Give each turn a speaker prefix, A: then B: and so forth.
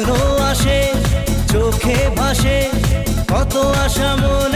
A: স্বপ্ন আসে চোখে ভাসে কত আশা মন